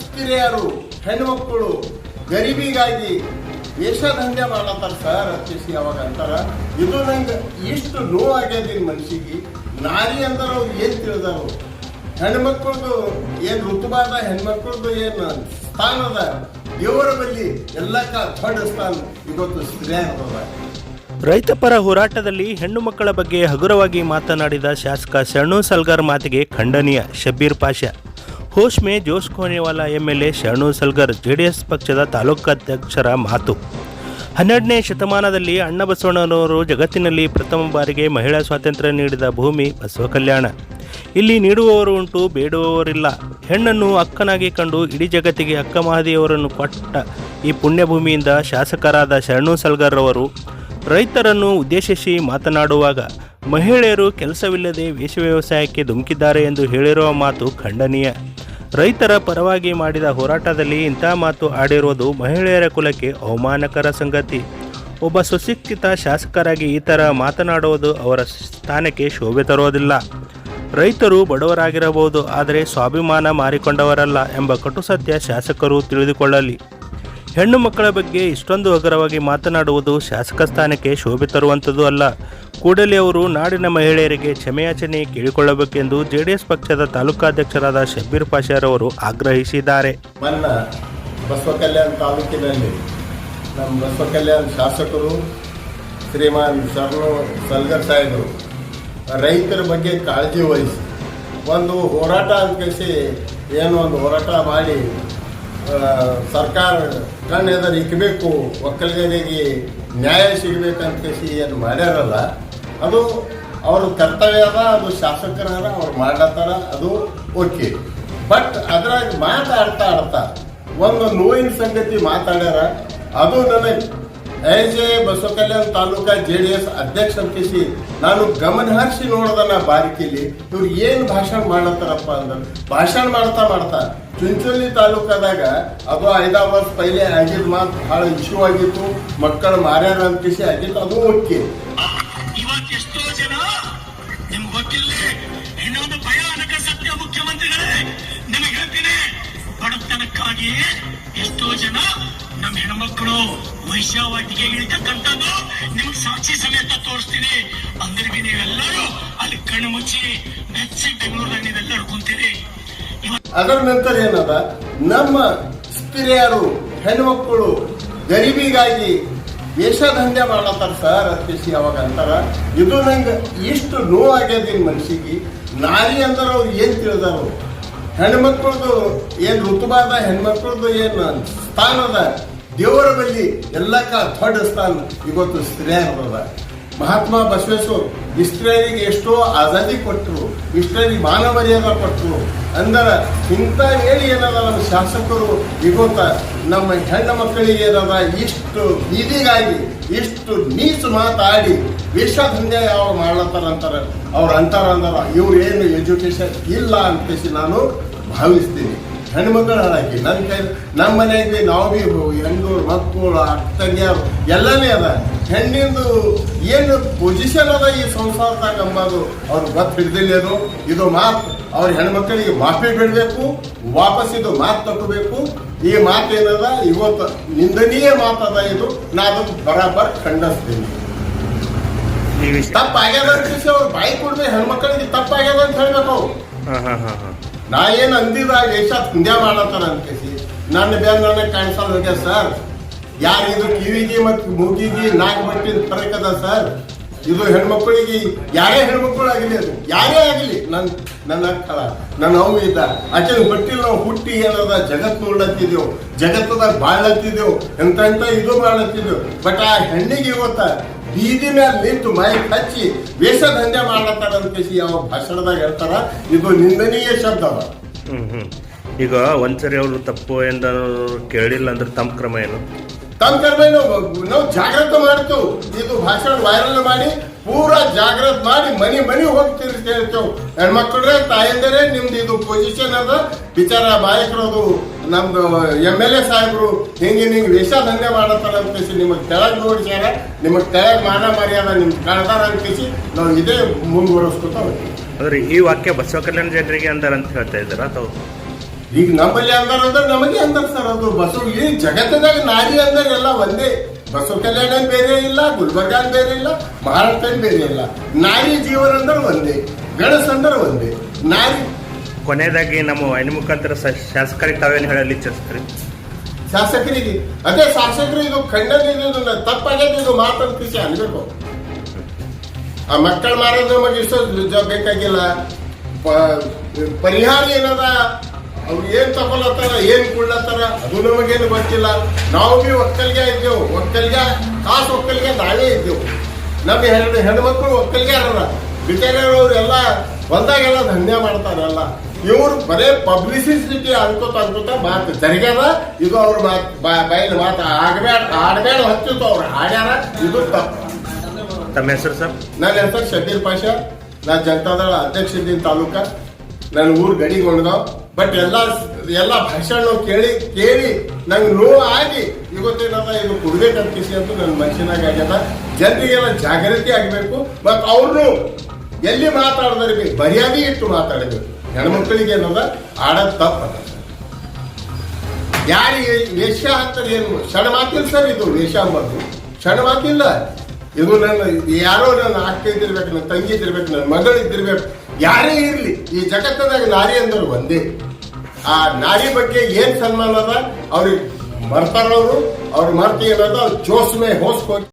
ಸ್ತ್ರೀಯರು ಹೆಣ್ಮಕ್ಕಳು ಗರಿಬಿಗಾಗಿ ವೇಷಧಂದೆ ಮಾಡತ್ತಾರ ಸರ್, ಅತ್ತಿಸಿ ಅವಾಗ ಅಂತಾರ. ಇದು ನಂಗೆ ಇಷ್ಟು ನೋವಾಗ್ಯದ ಮನ್ಸಿಗೆ. ನಾರಿ ಅಂದ್ರೆ ಅವ್ರು ಏನು ತಿಳಿದಾರು. ಹೆಣ್ಮಕ್ಳದು ಏನು ಋತುಬಾದ ಹೆಣ್ಮಕ್ಳದು ಏನು ಸ್ಥಾನ ಅದ. ದೇವರ ಬಳಿ ಎಲ್ಲಕ್ಕ ದೊಡ್ಡ ಸ್ಥಾನ ಇವತ್ತು ಸ್ತ್ರೀಯರದ ರೈತ ಪರ ಹೋರಾಟದಲ್ಲಿ ಹೆಣ್ಣು ಮಕ್ಕಳ ಬಗ್ಗೆ ಹಗುರವಾಗಿ ಮಾತನಾಡಿದ ಶಾಸಕ ಶರಣು ಸಲ್ಗಾರ್ ಮಾತಿಗೆ ಖಂಡನೀಯ, ಶಬ್ಬೀರ್ ಪಾಷಾ. ಹೋಶ್ ಮೇ ಜೋಶ್ L A Sharanu Salgar, JDS ಪಕ್ಷದ ತಾಲೂಕಾಧ್ಯಕ್ಷರ ಮಾತು. ಹನ್ನೆರಡನೇ ಶತಮಾನದಲ್ಲಿ ಅಣ್ಣ ಬಸವಣ್ಣನವರು ಜಗತ್ತಿನಲ್ಲಿ ಪ್ರಥಮ ಬಾರಿಗೆ ಮಹಿಳಾ ಸ್ವಾತಂತ್ರ್ಯ ನೀಡಿದ ಭೂಮಿ ಬಸವ ಕಲ್ಯಾಣ. ಇಲ್ಲಿ ನೀಡುವವರು ಉಂಟು, ಬೇಡುವವರಿಲ್ಲ. ಹೆಣ್ಣನ್ನು ಅಕ್ಕನಾಗಿ ಕಂಡು ಇಡೀ ಜಗತ್ತಿಗೆ ಅಕ್ಕ ಮಹದಿಯವರನ್ನು ಕೊಟ್ಟ ಈ ಪುಣ್ಯಭೂಮಿಯಿಂದ ಶಾಸಕರಾದ ಶರಣು ಸಲ್ಗರ್ ಅವರು ರೈತರನ್ನು ಉದ್ದೇಶಿಸಿ ಮಾತನಾಡುವಾಗ ಮಹಿಳೆಯರು ಕೆಲಸವಿಲ್ಲದೆ ವೇಷ ವ್ಯವಸಾಯಕ್ಕೆ ಧುಮುಕಿದ್ದಾರೆ ಎಂದು ಹೇಳಿರುವ ಮಾತು ಖಂಡನೀಯ. ರೈತರ ಪರವಾಗಿ ಮಾಡಿದ ಹೋರಾಟದಲ್ಲಿ ಇಂಥ ಮಾತು ಆಡಿರುವುದು ಮಹಿಳೆಯರ ಕುಲಕ್ಕೆ ಅವಮಾನಕರ ಸಂಗತಿ. ಒಬ್ಬ ಸುಶಿಕ್ಷಿತ ಶಾಸಕರಾಗಿ ಈ ಥರ ಮಾತನಾಡುವುದು ಅವರ ಸ್ಥಾನಕ್ಕೆ ಶೋಭೆ ತರುವುದಿಲ್ಲ. ರೈತರು ಬಡವರಾಗಿರಬಹುದು, ಆದರೆ ಸ್ವಾಭಿಮಾನ ಮಾರಿಕೊಂಡವರಲ್ಲ ಎಂಬ ಕಟು ಸತ್ಯ ಶಾಸಕರು ತಿಳಿದುಕೊಳ್ಳಲಿ. ಹೆಣ್ಣು ಮಕ್ಕಳ ಬಗ್ಗೆ ಇಷ್ಟೊಂದು ಹಗರವಾಗಿ ಮಾತನಾಡುವುದು ಶಾಸಕ ಸ್ಥಾನಕ್ಕೆ ಶೋಭೆ ತರುವಂಥದ್ದು ಅಲ್ಲ. ಕೂಡಲೇ ಅವರು ನಾಡಿನ ಮಹಿಳೆಯರಿಗೆ ಕ್ಷಮೆಯಾಚನೆ ಕೇಳಿಕೊಳ್ಳಬೇಕೆಂದು ಜೆಡಿಎಸ್ ಪಕ್ಷದ ತಾಲೂಕಾಧ್ಯಕ್ಷರಾದ ಶಬ್ಬೀರ್ ಪಾಷಾರವರು ಆಗ್ರಹಿಸಿದ್ದಾರೆ. ನನ್ನ ಬಸವ ಕಲ್ಯಾಣ ತಾಲೂಕಿನಲ್ಲಿ ನಮ್ಮ ಬಸವ ಕಲ್ಯಾಣ ಶಾಸಕರು ಶ್ರೀಮಾನ್ ಶರಣು ಸಲ್ಗರ್ ಸಾಹೇಬರು ರೈತರ ಬಗ್ಗೆ ಕಾಳಜಿ ವಹಿಸಿ ಒಂದು ಹೋರಾಟ ಅಂತ ಕಳಿಸಿ ಏನು ಒಂದು ಹೋರಾಟ ಮಾಡಿ ಸರ್ಕಾರ ಕಣ್ಣೆದರು ಇಕ್ಕಬೇಕು ಒಕ್ಕಲಿಗರಿಗೆ ನ್ಯಾಯ ಸಿಗಬೇಕಂತ ಕಳಿಸಿ ಏನು ಮಾಡ್ಯಾರಲ್ಲ, ಅದು ಅವ್ರ ಕರ್ತವ್ಯ ಅದ, ಅದು ಶಾಸಕರ ಅವ್ರು ಮಾಡ್ಲತ್ತಾರ, ಅದು ಓಕೆ. ಬಟ್ ಅದ್ರಾಗ ಮಾತಾಡ್ತಾ ಆಡ್ತಾ, ಒಂದು ನೋವಿನ ಸಂಗತಿ ಮಾತಾಡ್ಯಾರ, ಅದು ನನಗೆ S Basavakalyan taluka J D S ಅಧ್ಯಕ್ಷ ಅಂತಿಸಿ ನಾನು ಗಮನ ಹರಿಸಿ ನಾ ಬಾರಿಕೆಯಲ್ಲಿ ಇವ್ರು ಏನು ಭಾಷಣ ಮಾಡ್ಲತ್ತಾರಪ್ಪ ಅಂದ್ರೆ, ಭಾಷಣ ಮಾಡ್ತಾ ಮಾಡ್ತಾ ಚುಂಚೋಲಿ ತಾಲೂಕದಾಗ ಅದು ವರ್ಷ ಪೈಲೆ ಆಗಿದ್ ಮಾತು ಬಹಳ ಇಶ್ಯೂ ಆಗಿತ್ತು. ಮಕ್ಕಳು ಮಾರ್ಯಾರ ಅಂತಿಸಿ ಆಗಿತ್ತು. ಅದು ಓಕೆ. ಇವತ್ತೆಷ್ಟೋ ಜನ ನಿಮ್ಗೆ ಗೊತ್ತಿಲ್ಲ ಇನ್ನೊಂದು ಭಯಾನಕ ಸತ್ಯ ಮುಖ್ಯಮಂತ್ರಿಗಳೇ, ನಿಮಗೆ ಹೇಳ್ತೀನಿ. ಬಡತನಕ್ಕಾಗಿ ಎಷ್ಟೋ ಜನ ನಮ್ಮ ಹೆಣ್ಮಕ್ಳು ವೈಶ್ಯಾವಾಟಿಗೆ ಇಳಿತಕ್ಕಂಥದ್ದು ನಿಮ್ಗೆ ಸಾಕ್ಷಿ ಸಮೇತ ತೋರಿಸ್ತೀನಿ. ಅಂದ್ರೆ ನೀವೆಲ್ಲರೂ ಅಲ್ಲಿ ಕಣ್ಣು ಮುಚ್ಚಿ ಬೆಚ್ಚಿ ಬೆಂಗಳೂರಲ್ಲಿ ನೀವೆಲ್ಲರೂ ಕುಂತೀರಿ. ಅದರ ನಂತರ ಏನದ? ನಮ್ಮ ಸ್ತ್ರೀಯರು ಹೆಣ್ಮಕ್ಕಳು ಗರೀಬಿಗಾಗಿ ವೇಷದಂಧೆ ಮಾಡತ್ತಾರ ಸರ್ ಅತ್ತಿಸಿ ಅವಾಗ ಅಂತಾರ? ಇದು ನಂಗೆ ಇಷ್ಟು ನೋವಾಗ್ಯದ ಮನ್ಸಿಗೆ ನಾರಿ ಅಂದ್ರೆ ಅವ್ರು ಏನ್ ತಿಳಿದಾರು? ಹೆಣ್ಮಕ್ಳದ್ದು ಏನು ಋತುಬಾದ ಹೆಣ್ಮಕ್ಳದ್ದು ಏನು ಸ್ಥಾನದ ದೇವರ ಬಳಿ ಎಲ್ಲಕ್ಕ ದೊಡ್ಡ ಸ್ಥಾನ ಇವತ್ತು ಸ್ತ್ರೀಯರದ ಮಹಾತ್ಮ ಬಸವೇಶ್ವರ, ಇಸ್ರೇಲಿಗೆ ಎಷ್ಟೋ ಆಜಾದಿ ಕೊಟ್ಟರು ಇಸ್ರೇಲಿಗೆ ಮಾನ ಮರ್ಯಾದ ಕೊಟ್ಟರು ಅಂದ್ರೆ ಇಂಥ ಹೇಳಿ ಏನದ ನಮ್ಮ ಶಾಸಕರು ಇಗೋತ ನಮ್ಮ ಹೆಣ್ಣು ಮಕ್ಕಳಿಗೆ ಏನದ ಇಷ್ಟು ಬೀದಿಗಾಗಿ, ಇಷ್ಟು ನೀಚು ಮಾತಾಡಿ ವೇಷದಂಧೆ ಯಾವ ಮಾಡ್ಲತ್ತಾರ ಅಂತಾರೆ ಅವ್ರು ಅಂತಾರ ಅಂದಾರ ಇವ್ರು ಏನು ಎಜುಕೇಶನ್ ಇಲ್ಲ ಅಂತೇಸಿ ನಾನು ಭಾವಿಸ್ತೀನಿ. ಹೆಣ್ಮಕ್ಳು ಹಾಳಾಕಿ ನನ್ನ ಕೈ ನಮ್ಮ ಮನೆಗೆ ನಾವು ಭೀ ಹೆಣ್ಣು ಮಕ್ಕಳು ಅಕ್ಕ ತಂಗಿಯರು ಎಲ್ಲನೇ ಅದ. ಹೆಣ್ಣಿಂದು ಏನು ಪೊಸಿಷನ್ ಅದ ಈ ಸಂಸಾರದಾಗ ಅಂಬದು ಅವ್ರು ಗೊತ್ತು ಹಿಡ್ದಿಲ್ಲೇನು ಇದು ಮಾತು. ಅವ್ರ ಹೆಣ್ಮಕ್ಳಿಗೆ ಮಾಫಿ ಬಿಡಬೇಕು ವಾಪಸ್ ಇದು ಮಾತು ತಗೋಬೇಕು ಈ ಮಾತು ಏನದ ಇವತ್ತು ನಿಂದನೀಯ ಮಾತದ ಇದು. ನಾನು ಅದಕ್ಕೆ ಬರಾಬರ್ ಖಂಡಿಸ್ತೀನಿ. ತಪ್ಪಾಗ್ಯದ ಅಂತ ಅವ್ರು ಬಾಯಿ ಕೊಡ್ಬೇಕು ಹೆಣ್ಮಕ್ಳಿಗೆ ತಪ್ಪಾಗ್ಯದ ಅಂತ ಹೇಳ್ಬೇಕು ನಾ ಏನು ಅಂದಿದ ದೇಶ ಪುಣ್ಯ ಮಾಡತ್ತಾರ ಅನ್ಕೇಸಿ. ನನ್ನ ಬೇಗ ನನಗೆ ಕಾಣಿಸೋದು ಹೋಗ್ಯ ಸರ್. ಯಾರಿದ್ರು ಕಿವಿಗೆ ಮತ್ತು ಮೂಗಿಗೆ ನಾಲ್ಕು ಬಟ್ಟಿನ ಫರಕ್ ಅದ ಸರ್. ಇದು ಹೆಣ್ಮಕ್ಳಿಗೆ ಯಾರೇ ಹೆಣ್ಮಕ್ಳು ಆಗಲಿ ಅದು, ಯಾರೇ ಆಗಲಿ. ನನ್ನ ನನ್ನ ಅಕ್ಕಳ, ನನ್ನ ಅವು ಇದ್ದ ಆಕೆ ಬಟ್ಟಿಲ್ ನಾವು ಹುಟ್ಟಿ ಏನದ ಜಗತ್ ನೋಡ್ಲತ್ತಿದ್ದೆವು ಜಗತ್ತದಾಗ ಬಾಳತ್ತಿದ್ದೆವು ಎಂತ ಎಂತ ಇದು ಬಾಳತ್ತಿದ್ದೆವು ಬಟ್ ಆ ಹೆಣ್ಣಿಗೆ ಇವತ್ತ ಬೀದಿ ಮೇಲೆ ನಿಂತು ಮೈ ಹಚ್ಚಿ ವೇಷದಂಧೆ ಮಾಡ್ಲತ್ತಾರ ಅಂತ ಯಾವ ಭಾಷಣದಾಗ ಹೇಳ್ತಾರ? ಇದು ನಿಂದನೀಯ ಶಬ್ದ ಈಗ ಒಂದ್ಸರಿ ಅವರು ತಪ್ಪು ಎಂದ ಕೇಳಿಲ್ಲ ಅಂದ್ರೆ ತಮ್ಮ ಕ್ರಮ ಏನು? ತಮ್ಮ ಕಡಿಮೆ ನಾವು ನಾವು ಜಾಗ್ರತೆ ಮಾಡ್ತು. ಇದು ಭಾಷಣ ವೈರಲ್ ಮಾಡಿ, ಪೂರಾ ಜಾಗ್ರತ ಮಾಡಿ ಮನಿ ಮನಿ ಹೋಗಿ ತಿರ್ಸಿ ಹೇಳ್ತೇವೆ ಹೆಣ್ಮಕ್ಳ್ರೆ ತಾಯಂದರೆ, ನಿಮ್ದು ಇದು ಪೊಸಿಷನ್ ಅದ. ವಿಚಾರ ಬಾಯಕರದು ನಮ್ದು ಎಂ ಎಲ್ ಎ ಸಾಹೇಬರು, ಹಿಂಗೆ ನಿಂಗೆ ವಿಷ ದಂಧೆ ಮಾಡತ್ತಾರ ಅಂತೇಸಿ, ನಿಮಗೆ ತೆಳಗ್ ನೋಡ್ಸ್ಯಾರ, ನಿಮಗೆ ತೆಳಗ್ ಮಾನ ಮರ್ಯಾದ ನಿಮ್ಗೆ ಕಳ್ದಾರ ಅಂತೇಸಿ, ನಾವು ಇದೇ ಮುಂದುವರಿಸ್ಕೊತ ಹೋಗ್ತೀವಿ. ಈ ವಾಕ್ಯ ಬಸವ ಕಲ್ಯಾಣ ಜನರಿಗೆ ಅಂದಾರ ಅಂತ ಹೇಳ್ತಾ ಇದ್ದಾರಾ ಅಥವಾ? ಈಗ ನಮ್ಮಲ್ಲಿ ಅಂದಾರ ಅಂದ್ರೆ ನಮಗೆ ಅಂದಾರ ಸರ್ ಅದು. ಬಸವ ಈ ಜಗತ್ತದಾಗ ನಾರಿ ಅಂದ್ರೆ ಎಲ್ಲ ಒಂದೇ. ಬಸವ ಕಲ್ಯಾಣ ಬೇರೆ ಇಲ್ಲ ಗುಲ್ಬರ್ಗ ಬೇರೆ ಇಲ್ಲ ಮಹಾರಾಷ್ಟ್ರ ಬೇರೆ ಇಲ್ಲ. ನಾರಿ ಜೀವನ ಅಂದ್ರೆ ಒಂದೇ ಗಣಸ್ ಅಂದ್ರೆ ಒಂದೇ. ನಾರಿ. ಕೊನೆಯದಾಗಿ ನಮ್ಮ ಹೆಣ್ಣು ಮುಖಾಂತರ ಶಾಸಕರಿಗೆ ತಾವೇನು ಹೇಳಲಿ ಇಚ್ಛಿಸ್ತೀರಿ ಶಾಸಕರಿಗೆ ಅದೇ ಶಾಸಕರು ಇದು ಖಂಡನೆ ಇದು ತಪ್ಪಾಗೈತೆ ಇದು ಮಾತಂತ ಖುಷಿ ಅನ್ಬೇಕು. ಆ ಮಕ್ಕಳು ಮಾರೋದು ನಮಗೆ ಇಷ್ಟೋ ಬೇಕಾಗಿಲ್ಲ. ಪರಿಹಾರ ಏನದ? ಅವ್ರು ಏನ್ ತಗೊಳತ್ತಾರ ಏನ್ ಕೊಡ್ಲತ್ತಾರ ಅದು ನಮಗೇನು ಗೊತ್ತಿಲ್ಲ. ನಾವು ಭೀ ಒಕ್ಕಲ್ಗೆ ಇದ್ದೇವು. ಒಕ್ಕಲ್ಗೆ ಕಾಸು ಒಕ್ಕಲ್ಗೆ ನಾವೇ ಇದ್ದೇವು. ನಮ್ಮ ಹೆಣ್ಣು ಹೆಣ್ಮಕ್ಳು ಒಕ್ಕಲ್ಗೆ ಅರ ಬಿಚಾರವ್ರು ಎಲ್ಲ ಹೊಲ್ದಾಗೆಲ್ಲ ದಂಧೆ ಮಾಡ್ತಾರಲ್ಲ. ಇವ್ರು ಬರೇ ಪಬ್ಲಿಸಿಟಿ ಅನ್ಕೋತ ಅನ್ಕೋತ ಮಾತು ಜರಿಗ್ಯಾರ ಇದು ಅವ್ರ ಮಾತು ಬಯಲು ಮಾತು ಆಗಬೇಡ ಆಡಬೇಡ ಹಚ್ಚಿತ್ತು ಅವ್ರು. ಆಡ್ಯಾರ ಇದು ತಪ್ಪು. ತಮ್ಮ ಹೆಸರು ಸರ್? ನನ್ನ ಹೆಸರು ಶಬೀರ್ ಪಾಷಾ. ನಾ ಜನತಾದಳ ಅಧ್ಯಕ್ಷ ತಾಲೂಕ. ನನ್ನ ಊರು ಗಡಿಗೊಂಡ್ಗಾವ್ ಬಟ್ ಎಲ್ಲ ಎಲ್ಲ ಭಾಷಣ ಕೇಳಿ ಕೇಳಿ ನಂಗೆ ನೋವು ಆಗಿ ಇವತ್ತೇನದ ಇದು ಕೊಡ್ಬೇಕಂತ ಕಿಸಿ ಅಂತ ನನ್ನ ಮನುಷ್ಯನಾಗ ಆಗ್ಯದ. ಜನರಿಗೆಲ್ಲ ಜಾಗೃತಿ ಆಗಬೇಕು ಮತ್ತು ಅವ್ರನ್ನು ಎಲ್ಲಿ ಮಾತಾಡಿದ್ರೆ ಬಿ? ಮರ್ಯಾದೆ ಇಟ್ಟು ಮಾತಾಡಬೇಕು ಹೆಣ್ಮಕ್ಳಿಗೆ ಏನದ ಆಡೋದು ತಪ್ಪದ ಯಾರಿಗೆ ವೇಷ ಹಾಕ್ತಾರೆ ಏನು? ಕ್ಷಣ ಮಾತಿಲ್ಲ ಸರ್ ಇದು ವೇಷ ಅಂಬದು ಕ್ಷಣ ಮಾತಿಲ್ಲ ಇದು ನನ್ನ ಯಾರೋ ನನ್ನ ಅಕ್ಕ ಇದ್ದಿರ್ಬೇಕು, ನನ್ನ ತಂಗಿ ಇದ್ದಿರ್ಬೇಕು, ನನ್ನ ಮಗಳು ಇದ್ದಿರ್ಬೇಕು, ಯಾರೇ ಇರಲಿ, ಈ ಜಗತ್ತದಾಗ ನಾರಿ ಅಂದ್ರೆ ಒಂದೇ. ಆ ನಾರಿ ಬಗ್ಗೆ ಏನ್ ಸನ್ಮಾನ ಅದ? ಅವ್ರಿಗೆ ಮರ್ತಾರವರು, ಅವ್ರ ಮರ್ತಿ ಏನದ? ಜೋಸ್ ಮೇ ಹೋಸ್ಕೊ